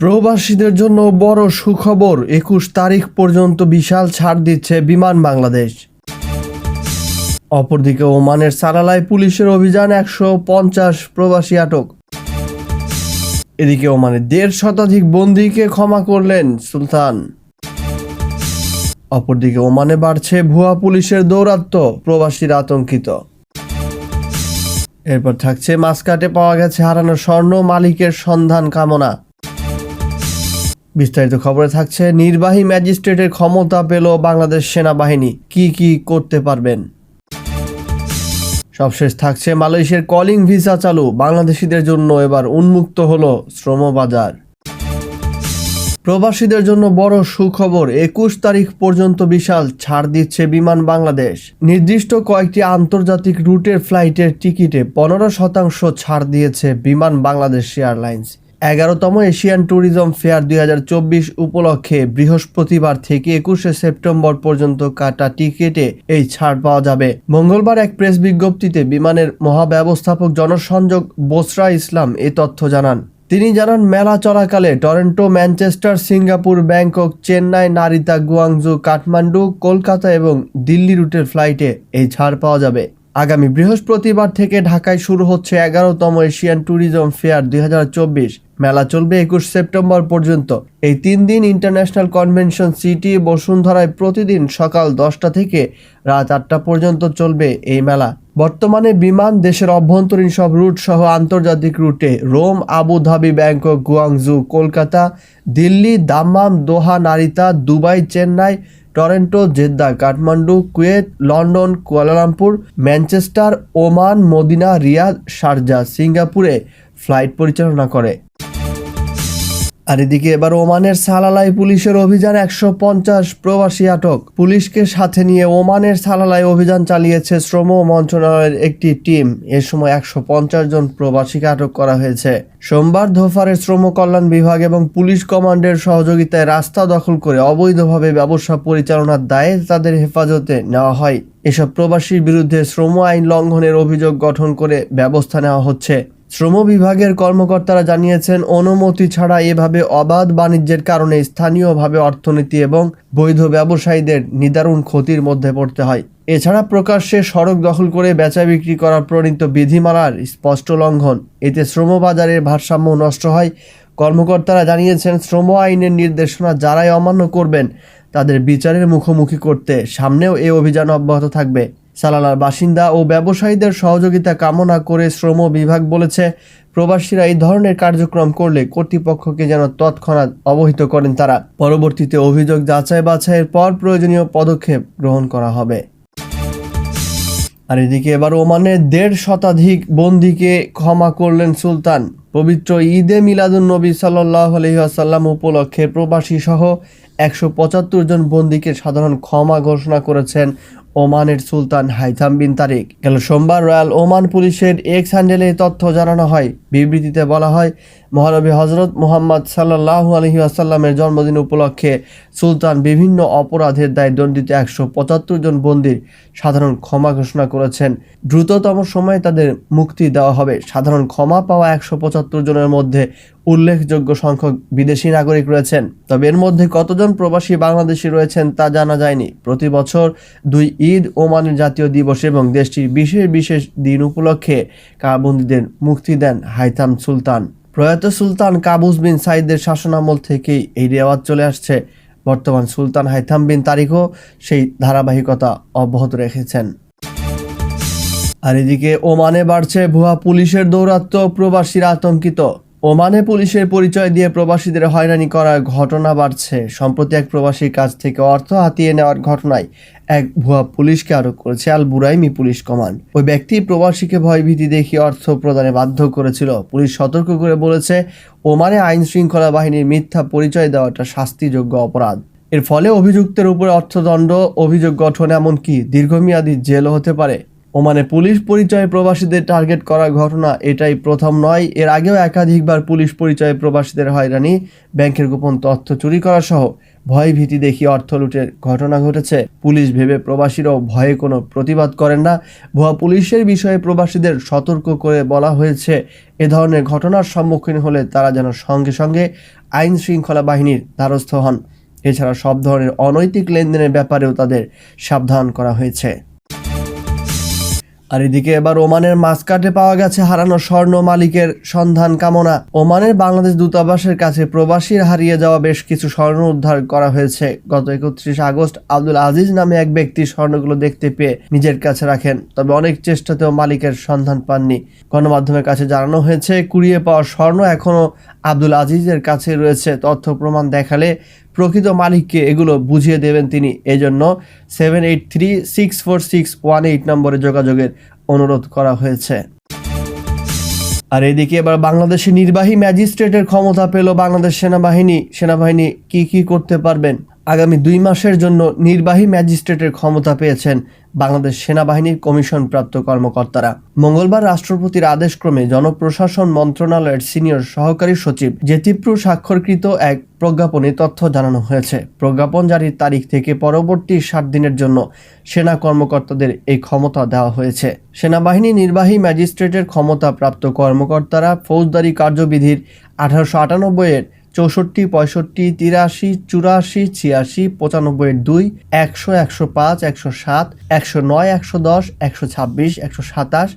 প্রবাসীদের জন্য বড় সুখবর, একুশ তারিখ পর্যন্ত বিশাল ছাড় দিচ্ছে বিমান বাংলাদেশ। অপরদিকে ওমানের সারালায় পুলিশের অভিযান একশো পঞ্চাশ প্রবাসী আটক। এদিকে ওমানের দেড় শতাধিক বন্দীকে ক্ষমা করলেন সুলতান। অপরদিকে ওমানে বাড়ছে ভুয়া পুলিশের দৌরাত্ম্য, প্রবাসীরা আতঙ্কিত। এরপর থাকছে মাসকাটে পাওয়া গেছে হারানো স্বর্ণ মালিকের সন্ধান কামনা। বিস্তারিত খবরে থাকছে, নির্বাহী ম্যাজিস্ট্রেটের ক্ষমতা পেল বাংলাদেশ সেনাবাহিনী। কি কি করতে পারবেন? সবশেষ থাকছে, মালয়েশিয়ার কলিং ভিসা চালু, বাংলাদেশিদের জন্য এবার উন্মুক্ত হলো শ্রমবাজার। প্রবাসীদের জন্য বড় সুখবর, একুশ তারিখ পর্যন্ত বিশাল ছাড় দিচ্ছে বিমান বাংলাদেশ। নির্দিষ্ট কয়েকটি আন্তর্জাতিক রুটের ফ্লাইটের টিকিটে পনেরো শতাংশ ছাড় দিয়েছে বিমান বাংলাদেশ এয়ারলাইন্স। এগারোতম এশিয়ান ট্যুরিজম ফেয়ার দুই হাজার চব্বিশ উপলক্ষে বৃহস্পতিবার থেকে একুশে সেপ্টেম্বর পর্যন্ত কাটা টিকিটে এই ছাড় পাওয়া যাবে। মঙ্গলবার এক প্রেস বিজ্ঞপ্তিতে বিমানের মহাব্যবস্থাপক জনসংযোগ বোসরা ইসলাম এ তথ্য জানান। তিনি জানান, মেলা চলাকালে Toronto, Manchester, Singapore, Bangkok, Chennai, Narita, Guangzhou, Kathmandu, Kolkata এবং দিল্লি রুটের ফ্লাইটে এই ছাড় পাওয়া যাবে। আগামী বৃহস্পতিবার থেকে ঢাকায় শুরু হচ্ছে এগারোতম এশিয়ান ট্যুরিজম ফেয়ার দু হাজার চব্বিশ। মেলা চলবে একুশ সেপ্টেম্বর পর্যন্ত। এই তিন দিন ইন্টারন্যাশনাল কনভেনশন সিটি বসুন্ধরায় প্রতিদিন সকাল দশটা থেকে রাত আটটা পর্যন্ত চলবে এই মেলা। বর্তমানে বিমান দেশের অভ্যন্তরীণ সব রুট সহ আন্তর্জাতিক রুটে Rome Abu Dhabi Bangkok, Guangzhou, Kolkata, Delhi, Dammam, Doha, Narita, Dubai, Chennai Toronto, Jeddah, Kathmandu, Kuwait, London, Kuala Lumpur, Manchester, Oman, Medina, Riyadh, Sharjah, সিঙ্গাপুরে ফ্লাইট পরিচালনা করে। আর এদিকে এবার ওমানের সালালাই পুলিশের অভিযান একশো পঞ্চাশ প্রবাসী আটক। পুলিশকে সাথে নিয়ে ওমানের সালালাই অভিযান চালিয়েছে শ্রম মন্ত্রণালয়ের একটি টিম। এ সময় একশো পঞ্চাশ জন প্রবাসীকে আটক করা হয়েছে। সোমবার ধোফারের শ্রম কল্যাণ বিভাগ এবং পুলিশ কমান্ডের সহযোগিতায় রাস্তা দখল করে অবৈধভাবে ব্যবসা পরিচালনার দায়ে তাদের হেফাজতে নেওয়া হয়। এসব প্রবাসীর বিরুদ্ধে শ্রম আইন লঙ্ঘনের অভিযোগ গঠন করে ব্যবস্থা নেওয়া হচ্ছে। শ্রম বিভাগের কর্মকর্তারা জানিয়েছেন, অনুমতি ছাড়া এভাবে অবাধ বাণিজ্যের কারণে স্থানীয়ভাবে অর্থনীতি এবং বৈধ ব্যবসায়ীদের নিদারুণ ক্ষতির মধ্যে পড়তে হয়। এছাড়া প্রকাশ্যে সড়ক দখল করে বেচা বিক্রি করা প্রণীত বিধিমালার স্পষ্ট লঙ্ঘন। এতে শ্রমবাজারের ভারসাম্য নষ্ট হয়। কর্মকর্তারা জানিয়েছেন, শ্রম আইনের নির্দেশনা যারাই অমান্য করবেন, তাদের বিচারের মুখোমুখি করতে সামনেও এই অভিযান অব্যাহত থাকবে। সালালার বাসিন্দা ও ব্যবসায়ীদের সহযোগিতা কামনা করে শ্রম বিভাগ বলেছে, প্রবাসীরা এই ধরনের কার্যক্রম করলে কর্তৃপক্ষকে যেন তৎক্ষণাৎ অবহিত করেন তারা। পরবর্তীতে অভিযোগ যাচাই বাছাইয়ের পর প্রয়োজনীয় পদক্ষেপ গ্রহণ করা হবে। আর এদিকে এবার ওমানে দেড় শতাধিক বন্দীকে ক্ষমা করলেন সুলতান। পবিত্র ঈদে মিলাদুন নবী সাল্লাহ আলহিহাসাল্লাম উপলক্ষে প্রবাসী সহ একশো পঁচাত্তর জন বন্দীকে সাধারণ ক্ষমা ঘোষণা করেছেন ওমানের সুলতান হাইথাম বিন তারিক। গেল সোমবার রয়্যাল ওমান পুলিশের এক্স হ্যান্ডেলে তথ্য জানানো হয়। বিবৃতিতে বলা হয়, মহানবী হজরত মোহাম্মদ সাল্লাহ আলহি আসাল্লামের জন্মদিন উপলক্ষে সুলতান বিভিন্ন অপরাধের দায় দণ্ডিত একশো পঁচাত্তর জন বন্দির সাধারণ ক্ষমা ঘোষণা করেছেন। দ্রুততম সময়ে তাদের মুক্তি দেওয়া হবে। সাধারণ ক্ষমা পাওয়া একশো পঁচাত্তর জনের মধ্যে উল্লেখযোগ্য সংখ্যক বিদেশি নাগরিক রয়েছেন। তবে এর মধ্যে কতজন প্রবাসী বাংলাদেশি রয়েছেন তা জানা যায়নি। প্রতি বছর দুই ঈদ ওমানের জাতীয় দিবস এবং দেশটির বিশেষ বিশেষ দিন উপলক্ষে কারাবন্দীদের মুক্তি দেন হাইতাম সুলতান। প্রয়াত সুলতান কাবুস বিন সাইদের শাসনামল থেকেই এই রেওয়াজ চলে আসছে। বর্তমান সুলতান হাইথাম বিন তারিখও সেই ধারাবাহিকতা অব্যাহত রেখেছেন। আর এদিকে ওমানে বাড়ছে ভুয়া পুলিশের দৌরাত্ম্য প্রবাসীরা আতঙ্কিত। ওমানে পুলিশের পরিচয় দিয়ে প্রবাসীদের হয়রানি করার ঘটনা বাড়ছে। সম্প্রতি এক প্রবাসীর কাছ থেকে অর্থ হাতিয়ে নেওয়ার ঘটনায় এক ভুয়া পুলিশকে আটক করেছে আল বুরাইমি পুলিশ কমান্ড। ওই ব্যক্তি প্রবাসীকে ভয়ভীতি দেখিয়ে অর্থ প্রদানে বাধ্য করেছিল। পুলিশ সতর্ক করে বলেছে, ওমানে আইন শৃঙ্খলা বাহিনীর মিথ্যা পরিচয় দেওয়াটা শাস্তিযোগ্য অপরাধ। এর ফলে অভিযুক্তের উপরে অর্থদণ্ড, অভিযোগ গঠন এমনকি দীর্ঘমেয়াদী জেলও হতে পারে। ওমানে পুলিশ পরিচয়ে প্রবাসীদের টার্গেট করার ঘটনা এটাই প্রথম নয়। এর আগেও একাধিকবার পুলিশ পরিচয়ে প্রবাসীদের হয়রানি, ব্যাংকের গোপন তথ্য চুরি করা সহ ভয় ভীতি দেখিয়ে অর্থ লুটের ঘটনা ঘটেছে। পুলিশ ভেবে প্রবাসীরাও ভয়ে কোনো প্রতিবাদ করেন না। ভুয়া পুলিশের বিষয়ে প্রবাসীদের সতর্ক করে বলা হয়েছে, এ ধরনের ঘটনার সম্মুখীন হলে তারা যেন সঙ্গে সঙ্গে আইন শৃঙ্খলা বাহিনীর দ্বারস্থ হন। এছাড়া সব ধরনের অনৈতিক লেনদেনের ব্যাপারেও তাদের সাবধান করা হয়েছে। আর এদিকে এবার ওমানের মাঝকাটে পাওয়া গেছে হারানো স্বর্ণ মালিকের সন্ধান কামনা। ওমানের বাংলাদেশ দূতাবাসের কাছে প্রবাসীর হারিয়ে যাওয়া বেশ কিছু স্বর্ণ উদ্ধার করা হয়েছে। গত একত্রিশ আগস্ট আব্দুল আজিজ নামে এক ব্যক্তি স্বর্ণগুলো দেখতে পেয়ে নিজের কাছে রাখেন। তবে অনেক চেষ্টাতেও মালিকের সন্ধান পাননি। গণমাধ্যমের কাছে জানানো হয়েছে, কুড়িয়ে পাওয়া স্বর্ণ এখনও আব্দুল আজিজের কাছে রয়েছে। তথ্য প্রমাণ দেখালে প্রকৃত মালিককে এগুলো বুঝিয়ে দেবেন তিনি। এজন্য seven eight three six four six one eight নম্বরে যোগাযোগের অনুরোধ করা হয়েছে। আর এদিকে এবার বাংলাদেশের নির্বাহী ম্যাজিস্ট্রেটের ক্ষমতা পেল বাংলাদেশ সেনাবাহিনী। সেনাবাহিনী কি কি করতে পারবেন? আগামী দুই মাসের জন্য নির্বাহী ম্যাজিস্ট্রেটের ক্ষমতা পেয়েছেন বাংলাদেশ সেনাবাহিনীর কমিশন প্রাপ্ত কর্মকর্তারা। মঙ্গলবার রাষ্ট্রপতির আদেশক্রমে জনপ্রশাসন মন্ত্রণালয়ের সিনিয়র সহকারী সচিব জেতিপ্রু স্বাক্ষরকৃত এক প্রজ্ঞাপনে তথ্য জানানো হয়েছে। প্রজ্ঞাপন জারির তারিখ থেকে পরবর্তী ষাট দিনের জন্য সেনা কর্মকর্তাদের এই ক্ষমতা দেওয়া হয়েছে। সেনাবাহিনী নির্বাহী ম্যাজিস্ট্রেটের ক্ষমতা প্রাপ্ত কর্মকর্তারা ফৌজদারি কার্যবিধির আঠারোশো আটানব্বই এর চৌষট্টি, পঁয়ষট্টি, তিরাশি, চুরাশি, ছিয়াশি, পঁচানব্বই, দুই, একশো একশো পাঁচ, একশো সাত, একশো নয়, একশো দশ, একশো ছাব্বিশ, একশো সাতাশ,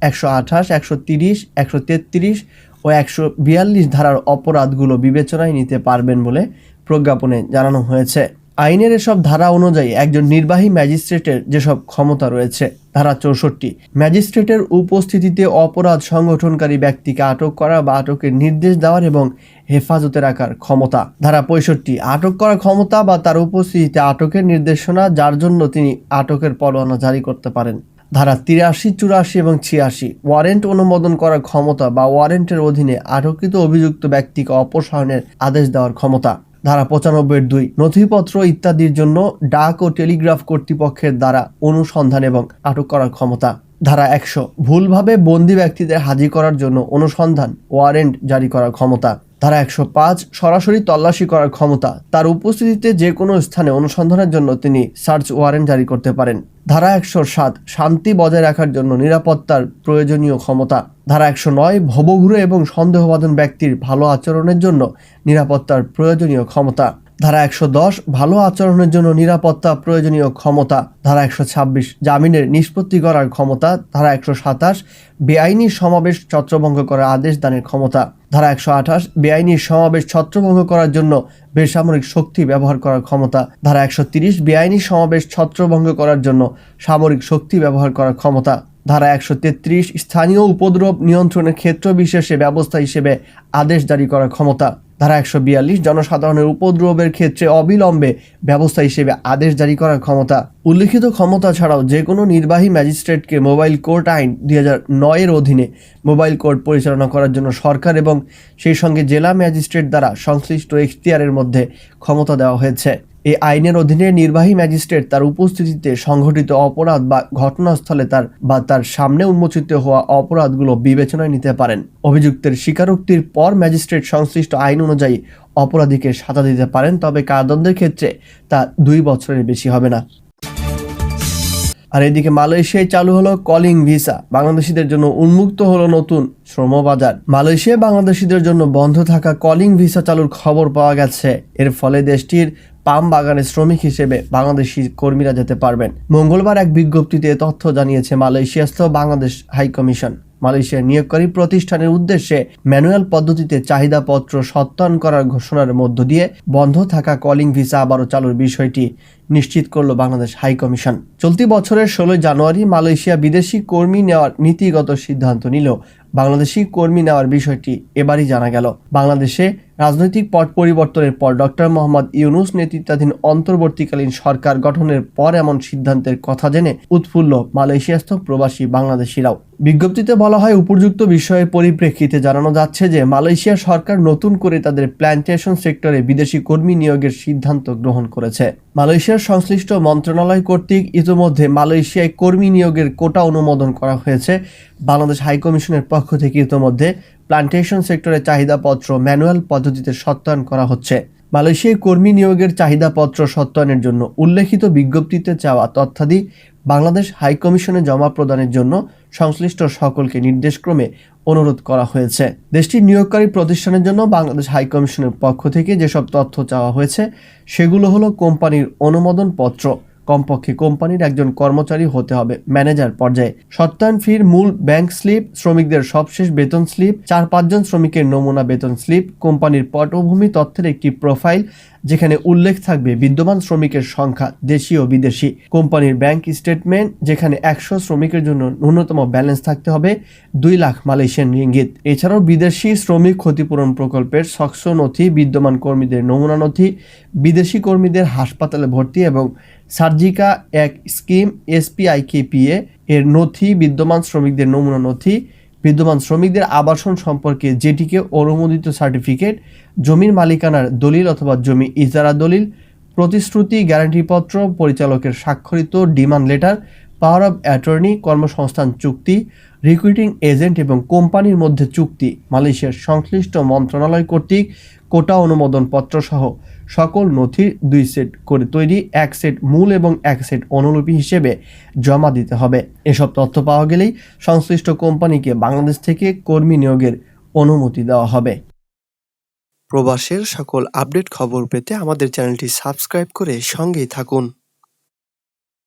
একশো আঠাশ, একশো তিরিশ, একশো তেত্রিশ ও একশো বিয়াল্লিশ ধারার অপরাধগুলো বিবেচনায় নিতে পারবেন বলে প্রজ্ঞাপনে জানানো হয়েছে। আইনের এসব ধারা অনুযায়ী একজন নির্বাহী ম্যাজিস্ট্রেটের যেসব ক্ষমতা রয়েছে, ধারা চৌষট্টি, ম্যাজিস্ট্রেটের উপস্থিতিতে অপরাধ সংগঠনকারী ব্যক্তিকে আটক করা বা আটকের নির্দেশ দেওয়ার এবং হেফাজতে রাখার ক্ষমতা। ধারা পঁয়ষট্টি, আটক করার ক্ষমতা বা তার উপস্থিতিতে আটকের নির্দেশনা, যার জন্য তিনি আটকের পরোয়ানা জারি করতে পারেন। ধারা তিরাশি, চুরাশি এবং ছিয়াশি, ওয়ারেন্ট অনুমোদন করার ক্ষমতা বা ওয়ারেন্টের অধীনে আটককৃত অভিযুক্ত ব্যক্তিকে অপসারণের আদেশ দেওয়ার ক্ষমতা। ধারা পঁচানব্বই দুই নথিপত্র ইত্যাদির জন্য ডাক ও টেলিগ্রাফ কর্তৃপক্ষের দ্বারা অনুসন্ধান এবং আটক করার ক্ষমতা। ধারা একশো, ভুলভাবে বন্দি ব্যক্তিদের হাজির করার জন্য অনুসন্ধান, ওয়ারেন্ট জারি করার ক্ষমতা। ধারা একশো পাঁচ সরাসরি তল্লাশি করার ক্ষমতা তার উপস্থিতিতে যে কোনো স্থানে অনুসন্ধানের জন্য তিনি সার্চ ওয়ারেন্ট জারি করতে পারেন। ধারা একশো সাত শান্তি বজায় রাখার জন্য নিরাপত্তার প্রয়োজনীয় ক্ষমতা। ধারা একশো নয় ভবঘুরে এবং সন্দেহবাদন ব্যক্তির ভালো আচরণের জন্য নিরাপত্তার প্রয়োজনীয় ক্ষমতা। ধারা একশো দশ, ভালো আচরণের জন্য নিরাপত্তা প্রয়োজনীয় ক্ষমতা, ধারা একশো ছাব্বিশ, জামিনের নিষ্পত্তি করার ক্ষমতা, ধারা একশো সাতাশ, বেআইনি সমাবেশ ছত্রভঙ্গ করার আদেশ দানের ক্ষমতা, ধারা একশো আঠাশ, বেআইনি সমাবেশ ছত্রভঙ্গ করার জন্য বেসামরিক শক্তি ব্যবহার করার ক্ষমতা, ধারা একশো তিরিশ, বেআইনি সমাবেশ ছত্রভঙ্গ করার জন্য সামরিক শক্তি ব্যবহার করার ক্ষমতা, ধারা একশো তেত্রিশ, স্থানীয় উপদ্রব নিয়ন্ত্রণের ক্ষেত্র বিশেষে ব্যবস্থা হিসেবে আদেশ জারি করার ক্ষমতা। ধারা একশো বিয়াল্লিশ, জনসাধারণের উপদ্রবের ক্ষেত্রে অবিলম্বে ব্যবস্থা হিসেবে আদেশ জারি করার ক্ষমতা। উল্লিখিত ক্ষমতা ছাড়াও যে কোনো নির্বাহী ম্যাজিস্ট্রেটকে মোবাইল কোর্ট আইন দুই হাজার নয়ের অধীনে মোবাইল কোর্ট পরিচালনা করার জন্য সরকার এবং সেই সঙ্গে জেলা ম্যাজিস্ট্রেট দ্বারা সংশ্লিষ্ট এখতিয়ারের মধ্যে ক্ষমতা দেওয়া হয়েছে। এই আইনের অধীনে নির্বাহী ম্যাজিস্ট্রেট তার উপস্থিতিতে সংঘটিত অপরাধ বা ঘটনাস্থলে তার বা তার সামনে উন্মোচিত হওয়া অপরাধগুলো বিবেচনায় নিতে পারেন। অভিযুক্তের স্বীকারোক্তির পর ম্যাজিস্ট্রেট সংশ্লিষ্ট আইন অনুযায়ী অপরাধীকে সাজা দিতে পারেন, তবে কারাদণ্ডের ক্ষেত্রে তা দুই বছরের বেশি হবে না। আর এদিকে মালয়েশিয়ায় চালু হলো কলিং ভিসা। বাংলাদেশিদের জন্য উন্মুক্ত হলো নতুন শ্রমবাজার। মালয়েশিয়ায় বাংলাদেশিদের জন্য বন্ধ থাকা কলিং ভিসা চালুর খবর পাওয়া গেছে। এর ফলে দেশটির পাম বাগানের শ্রমিক হিসেবে বাংলাদেশি কর্মীরা যেতে পারবেন। মঙ্গলবার এক বিজ্ঞপ্তিতে তথ্য জানিয়েছে মালয়েশিয়াস্থ বাংলাদেশ হাই কমিশন। মালয়েশিয়ার নিয়োগকারী প্রতিষ্ঠানের উদ্দেশ্যে ম্যানুয়াল পদ্ধতিতে চাহিদাপত্র সত্যায়ন করার ঘোষণার মধ্য দিয়ে বন্ধ থাকা কলিং ভিসা আবারও চালুর বিষয়টি নিশ্চিত করল বাংলাদেশ হাই কমিশন। চলতি বছরের ষোলোই জানুয়ারি মালয়েশিয়া বিদেশি কর্মী নেওয়ার নীতিগত সিদ্ধান্ত নিল বাংলাদেশি কর্মী নেওয়ার বিষয়টি এবারই জানা গেল। বাংলাদেশে রাজনৈতিক পট পরিবর্তনের পর ডক্টর মোহাম্মদ ইউনুস নেতৃত্বাধীন অন্তর্বর্তীকালীন সরকার গঠনের পর এমন সিদ্ধান্তের কথা জেনে উৎফুল্ল মালয়েশিয়াস্থ প্রবাসী বাংলাদেশিরাও। বিজ্ঞপ্তিতে বলা হয়, উপযুক্ত বিষয়ের পরিপ্রেক্ষিতে জানানো যাচ্ছে যে, মালয়েশিয়া সরকার নতুন করে তাদের প্ল্যান্টেশন সেক্টরে বিদেশি কর্মী নিয়োগের সিদ্ধান্ত গ্রহণ করেছে। মালয়েশিয়ার সংশ্লিষ্ট মন্ত্রণালয় কর্তৃক ইতিমধ্যে মালয়েশিয়ায় কর্মী নিয়োগের কোটা অনুমোদন করা হয়েছে। বাংলাদেশ হাইকমিশনের পক্ষ থেকে ইতিমধ্যে প্লান্টেশন সেক্টরের চাহিদাপত্র ম্যানুয়াল পদ্ধতিতে সত্যায়ন করা হচ্ছে। মালয়েশিয়ায় কর্মী নিয়োগের চাহিদাপত্র সত্যায়নের জন্য উল্লেখিত বিজ্ঞপ্তিতে চাওয়া তথ্যাদি বাংলাদেশ হাইকমিশনে জমা প্রদানের জন্য সংশ্লিষ্ট সকলকে নির্দেশক্রমে অনুরোধ করা হয়েছে। দেশটির নিয়োগকারী প্রতিষ্ঠানের জন্য বাংলাদেশ হাইকমিশনের পক্ষ থেকে যেসব তথ্য চাওয়া হয়েছে, সেগুলো হলো কোম্পানির অনুমোদন পত্র কমপক্ষে কোম্পানির একজন কর্মচারী হতে হবে। ম্যানেজার পর্যায়ে। সত্যায়ন ফির মূল ব্যাংক স্লিপ, শ্রমিকদের সবশেষ বেতন স্লিপ চার পাঁচজন শ্রমিকের নমুনা বেতন স্লিপ, কোম্পানির পটভূমি তথ্যের একটি প্রোফাইল যেখানে উল্লেখ থাকবে বিদ্যমান শ্রমিকের সংখ্যা দেশি ও বিদেশি। কোম্পানির ব্যাংক স্টেটমেন্ট, যেখানে একশো শ্রমিকের জন্য ন্যূনতম ব্যালেন্স থাকতে হবে দুই লাখ মালয়েশিয়ান রিঙ্গিত। এছাড়াও বিদেশি শ্রমিক ক্ষতিপূরণ প্রকল্পের শক্স নথি, বিদ্যমান কর্মীদের নমুনা নথি, বিদেশি কর্মীদের হাসপাতালে ভর্তি এবং সার্জিকা এক স্কিম, এসপিআইকেপিএ এর নথি, বিদ্যমান শ্রমিকদের নমুনা নথি বিদ্যমান শ্রমিকদের আবাসন সম্পর্কে যেটিকে অনুমোদিত সার্টিফিকেট, জমির মালিকানার দলিল অথবা জমি ইজারা দলিল, প্রতিশ্রুতি গ্যারান্টিপত্র, পরিচালকের স্বাক্ষরিত demand letter, power of attorney, কর্মসংস্থান চুক্তি, রিক্রুটিং এজেন্ট এবং কোম্পানির মধ্যে চুক্তি, মালয়েশিয়ার সংশ্লিষ্ট মন্ত্রণালয় কর্তৃক কোটা অনুমোদন পত্র সহ সকল নথির দুই সেট করে তৈরি, এক সেট মূল এবং এক সেট অনুলিপি হিসেবে জমা দিতে হবে। এসব তথ্য পাওয়া গেলেই সংশ্লিষ্ট কোম্পানিকে বাংলাদেশ থেকে কর্মী নিয়োগের অনুমতি দেওয়া হবে। প্রবাসের সকল আপডেট খবর পেতে আমাদের চ্যানেলটি সাবস্ক্রাইব করে সঙ্গেই থাকুন।